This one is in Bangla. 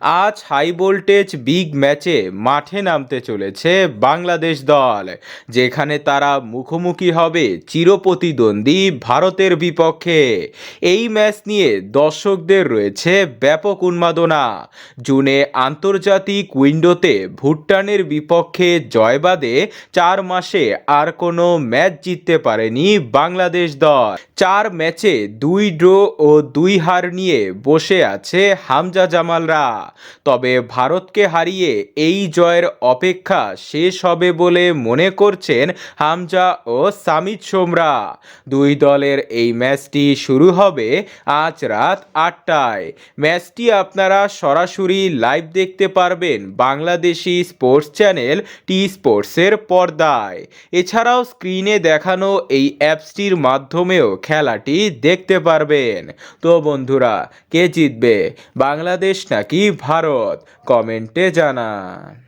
আজ হাই ভোল্টেজ বিগ ম্যাচে মাঠে নামতে চলেছে বাংলাদেশ দল, যেখানে তারা মুখোমুখি হবে চিরপ্রতিদ্বন্দ্বী ভারতের বিপক্ষে। এই ম্যাচ নিয়ে দর্শকদের রয়েছে ব্যাপক উন্মাদনা। জুনে আন্তর্জাতিক উইন্ডোতে ভুটানের বিপক্ষে জয়বাদে চার মাসে আর কোনো ম্যাচ জিততে পারেনি বাংলাদেশ দল। চার ম্যাচে দুই ড্র ও দুই হার নিয়ে বসে আছে হামজা জামালরা। তবে ভারতকে হারিয়ে এই জয়ের অপেক্ষা শেষ হবে বলে মনে করছেন হামজা ও সামিদ সোমরা। দুই দলের এই ম্যাচটি শুরু হবে আজ রাত আটটায়। ম্যাচটি আপনারা সরাসরি লাইভ দেখতে পারবেন বাংলাদেশি স্পোর্টস চ্যানেল টি স্পোর্টসের পর্দায়। এছাড়াও স্ক্রিনে দেখানো এই অ্যাপসটির মাধ্যমেও খেলাটি দেখতে পারবেন। তো বন্ধুরা, কে জিতবে? বাংলাদেশ নাকি ভারত। কমেন্টে জানান।